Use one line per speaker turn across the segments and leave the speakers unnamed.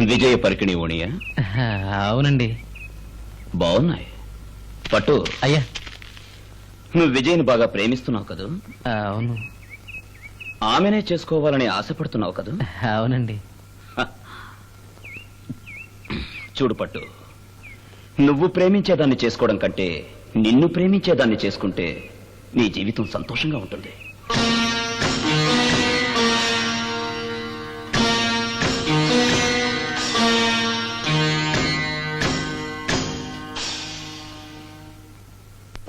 విజయ పరికిణి ఓణియా?
అవునండి.
బాగున్నాయి. పట్టు.
అయ్యా.
నువ్వు విజయ్ని బాగా ప్రేమిస్తున్నావు కదూ?
అవును.
ఆమెనే చేసుకోవాలని ఆశపడుతున్నావు కదూ?
అవునండి.
చూడు పట్టు. నువ్వు ప్రేమించేదాన్ని చేసుకోవడం కంటే నిన్ను ప్రేమించేదాన్ని చేసుకుంటే నీ జీవితం సంతోషంగా ఉంటుంది.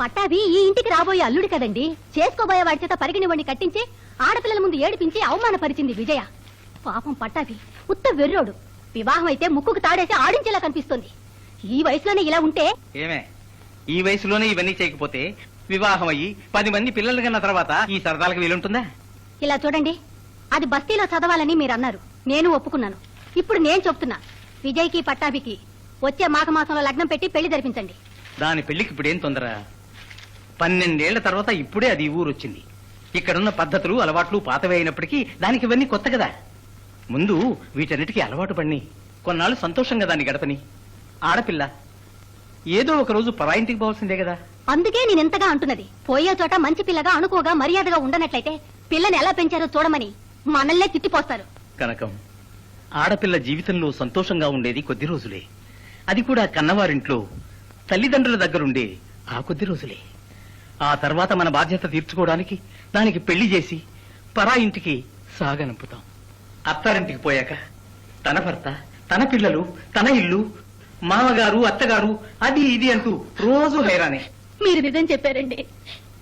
పట్టాభి ఈ ఇంటికి రాబోయే అల్లుడు కదండి. చేసుకోబోయే వాడి చేత పరిగిణివ్వండి కట్టించి ఆడపిల్లల ముందు ఏడిపించి అవమానపరిచింది విజయ. పాపం పట్టాభి ఉత్త వెర్రోడు. వివాహం అయితే ముక్కుకు తాడేసి ఆడించేలా కనిపిస్తుంది. ఈ వయసులోనే ఇలా ఉంటే
ఏమే? ఈ వయసులోనే ఇవన్నీ చేయకపోతే వివాహం అయ్యి పది మంది పిల్లలు కన్న తర్వాత ఈ సరదాలకు వీలుంటుందా?
ఇలా చూడండి. అది బస్తీలో చదవాలని మీరు అన్నారు నేను ఒప్పుకున్నాను. ఇప్పుడు నేను చెప్తున్నా. విజయ్కి పట్టాభికి వచ్చే మాఘమాసంలో లగ్నం పెట్టి పెళ్ళి జరిపించండి.
దాని పెళ్ళికి ఇప్పుడేం తొందర? పన్నెండేళ్ళ తర్వాత ఇప్పుడే అది ఈ ఊరు వచ్చింది ఇక్కడున్న పద్ధతులు అలవాట్లు పాతవే అయినప్పటికీ దానికి ఇవన్నీ కొత్త కదా. ముందు వీటన్నిటికీ అలవాటు పడిని. కొన్నాళ్ళు సంతోషంగా దాన్ని గడపని. ఆడపిల్ల ఏదో ఒక రోజు పరాయింటికి పోవాల్సిందే కదా.
అందుకే నేను ఎంతగా అంటున్నది. పోయే చోట మంచి పిల్లగా అనుకోగా మర్యాదగా ఉండనట్లయితే పిల్లని ఎలా పెంచారో చూడమని మనల్నే తిట్టిపోస్తారు.
కనకం ఆడపిల్ల జీవితంలో సంతోషంగా ఉండేది కొద్ది రోజులే. అది కూడా కన్నవారింట్లో తల్లిదండ్రుల దగ్గరుండే ఆ కొద్ది రోజులే. ఆ తర్వాత మన బాధ్యత తీర్చుకోవడానికి దానికి పెళ్ళి చేసి పరా ఇంటికి సాగనంపుతాం. అత్తారింటికి పోయాక తన భర్త తన పిల్లలు తన ఇల్లు మామగారు అత్తగారు అది ఇది అంటూ రోజు హైరానే.
మీరు నిజం చెప్పారండి.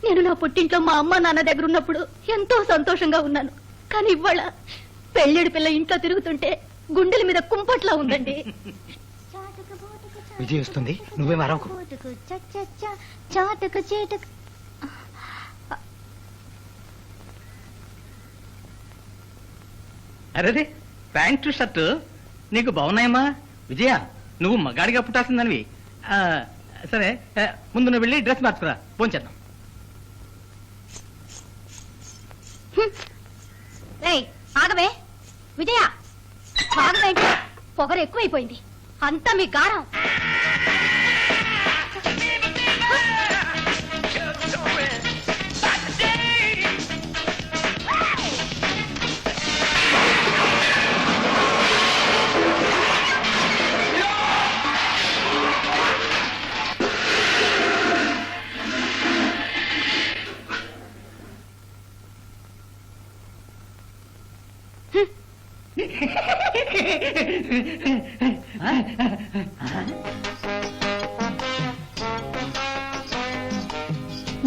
నేను నా పుట్టింట్లో మా అమ్మ నాన్న దగ్గర ఉన్నప్పుడు ఎంతో సంతోషంగా ఉన్నాను. కానీ ఇవాళ పెళ్ళిడి పిల్ల ఇంట్లో తిరుగుతుంటే గుండెల మీద కుంపట్లా ఉందండి.
విజయ్ వస్తుంది. నువ్వే మరొక
చాటుకు చీటుకు.
అరేదే ప్యాంటు షర్టు నీకు బాగున్నాయమ్మా? విజయ నువ్వు మగాడిగా పుట్టాల్సిందనివి. ఆ, సరే ముందు నువ్వు వెళ్ళి డ్రెస్ మార్చుకురా. పోంచేద్దాం
ఏయ్ ఆగవే. విజయ ఆగవేంటి పొగరు ఎక్కువైపోయింది. అంతా మీ గారం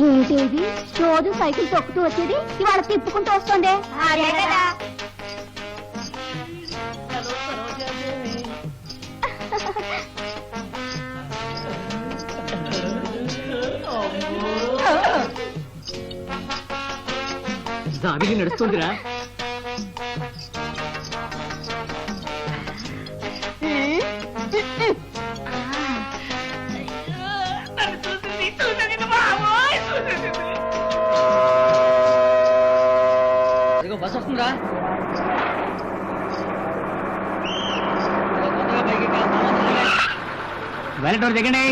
ఏంటిది రోజు సైకిల్ తొక్కుతూ వచ్చేది? ఇవాళ తిప్పుకుంటూ వస్తుంది. అదే కదా?
జాబిలి నడుస్తుందిరా. వెళ్ళటోరు దిగండి.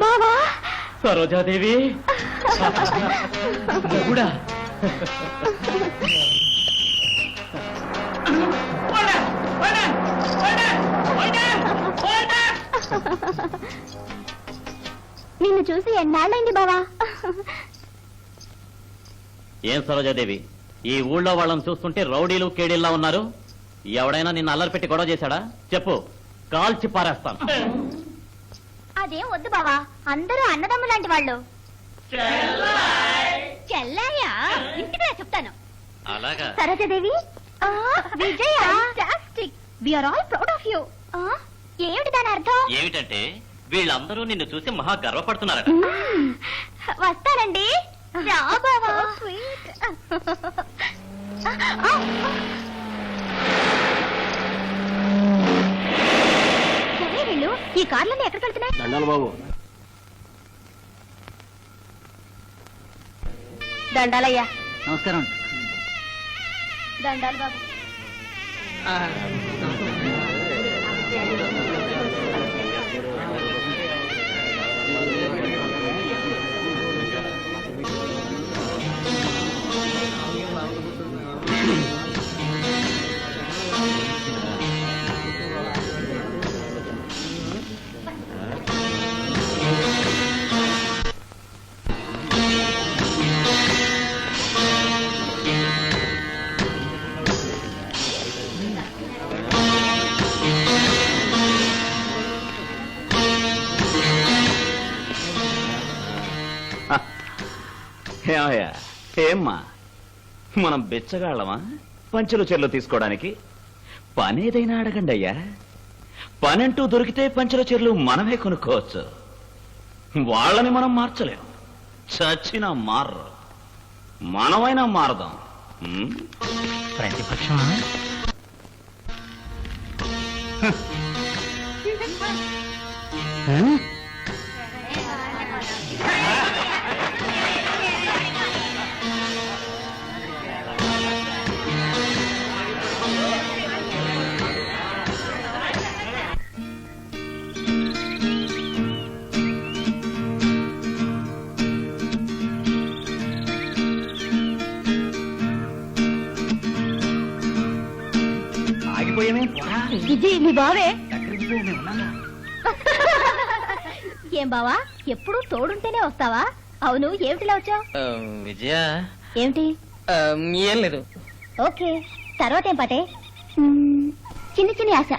బావా.
సరోజాదేవి. కూడా.
నిన్ను చూసి ఎన్నాళ్ళైంది బావా?
ఏం సరోజాదేవి? ఈ ఊళ్ళో వాళ్ళని చూస్తుంటే రౌడీలు కేడీల్లా ఉన్నారు. ఎవడైనా నిన్ను అల్లరి పెట్టి గొడవ చేశాడా? చెప్పు. కాల్చి పారేస్తాను.
అదేం వద్దు బావా. అందరూ అన్నదమ్ము లాంటి వాళ్ళు. చెల్లాయా? ఇంటికి చెప్తాను.
అలాగా.
Sarojadevi. Vijaya. We are all proud of you ఏమిటి దాని అర్థం?
ఏమిటంటే వీళ్ళందరూ నిన్ను చూసి మహా గర్వపడుతున్నారట.
వస్తానండి. రా బావా
సరే వీళ్ళు. ఈ కార్లన్నీ ఎక్కడికి వెళ్తున్నాయి?
దండాలు బాబు.
దండాలయ్యా.
నమస్కారం.
దండాలు బాబు.
ఏమయ్యా? ఏమ్మా? మనం బెచ్చగాళ్ళమా? పంచెలు చెర్లు తీసుకోవడానికి? పని ఏదైనా అడగండి అయ్యా. పనంటూ దొరికితే పంచెల చెర్లు మనమే కొనుక్కోవచ్చు. వాళ్ళని మనం మార్చలేం. చచ్చినా మారరు. మనమైనా మారదాం?
ప్రతిపక్షం
బావే. ఏం బావా? ఎప్పుడు తోడుంటేనే వస్తావా? అవును ఏమిటిలా వచ్చావు?
విజయ.
ఏమిటి?
ఏం లేదు.
ఓకే తర్వాత ఏం పాటే? చిన్ని చిన్ని ఆశ.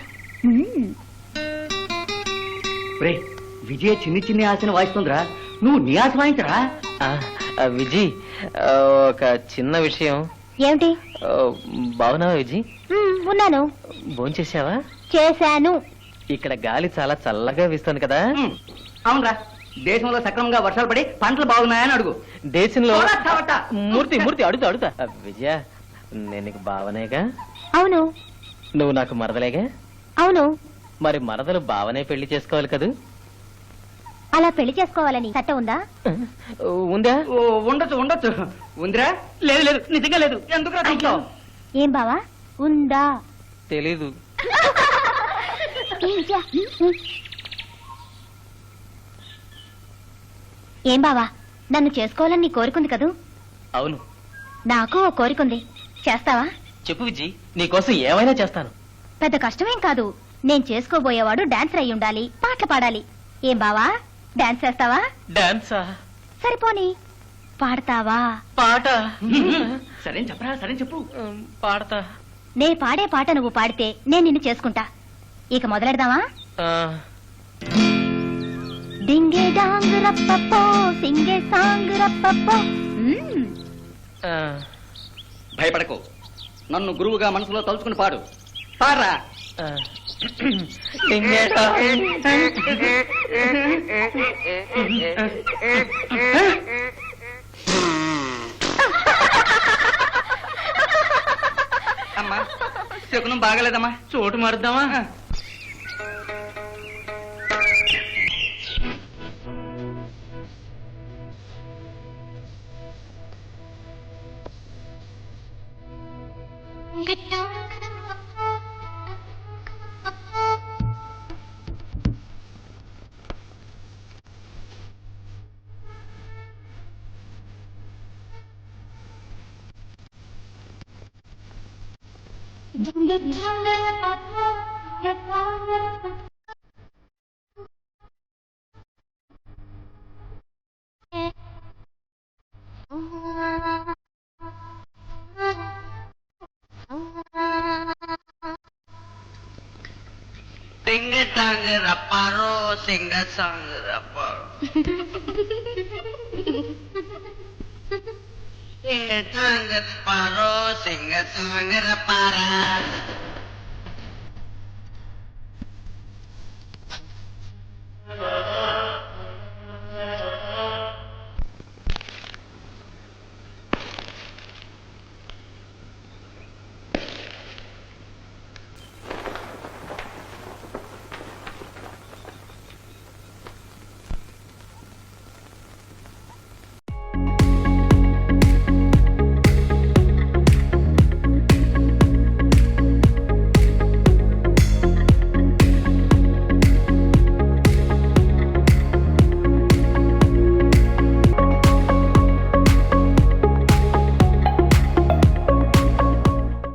రే విజయ చిన్ని చిన్ని ఆశను వాయిస్తుందిరా. నువ్వు నీ ఆశ వాయించరా?
విజయ్ ఒక చిన్న విషయం.
ఏమిటి?
బాగున్నావా విజయ్
ఉన్నాను.
భోంచేసావా
చేశాను.
ఇక్కడ గాలి చాలా చల్లగా వీస్తుంది కదా?
అవునరా. దేశంలో సక్రమంగా వర్షాలు పడి పంటలు బాగున్నాయని అడుగు.
దేశంలో. మూర్తి మూర్తి అడుగుతా అడుగుతా. విజయ నేను నీకు బావనేగా
అవును.
నువ్వు నాకు మరదలేగా?
అవును.
మరి మరదలు బావనే పెళ్ళి చేసుకోవాలి కదూ?
అలా పెళ్ళి చేసుకోవాలని చట్టం ఉందా?
ఉందా?
ఓ, ఉండొచ్చు ఉండొచ్చు. ఉందిరా? లేదు లేదు. నిజంగా లేదు. ఎందుకు
ఏం బావా? ఉందా?
తెలీదు.
ఏ విద్య? మ్మ్. ఏం బావా? నన్ను చేసుకోవాలని నీ కోరికుంది కదూ?
అవును.
నాకు ఓ కోరికుంది. చేస్తావా?
చెప్పు విజయ్ నీకోసం ఏమైనా చేస్తాను.
పెద్ద కష్టమేం కాదు. నేను చేసుకోబోయేవాడు డాన్సర్ అయి ఉండాలి పాటలు పాడాలి. ఏం బావా? డాన్స్ చేస్తావా?
డాన్సా?
సరిపోని. పాడతావా?
పాట?
సరే చెప్పరా సరే చెప్పు.
పాడతా.
నే పాడే పాట నువ్వు పాడితే నేను నిన్ను చేసుకుంటా. ఇక మొదలెడదామా? డింగే డాంగ్ రప్పప్పో సింగే సాంగ్ రప్పప్పో.
భయపడకు. నన్ను గురువుగా మనసులో తలుచుకుని పాడు. పాడరా.
డింగేటా.
అమ్మా శకునం బాగలేదమ్మా.
చోటు మారుద్దామా?
திங்க தாங்குற அப்பாரோ திங்க தாங்குற அப்பாரோ ஏ தாங்க பாரோ சிங்க தாங்கிற பாரா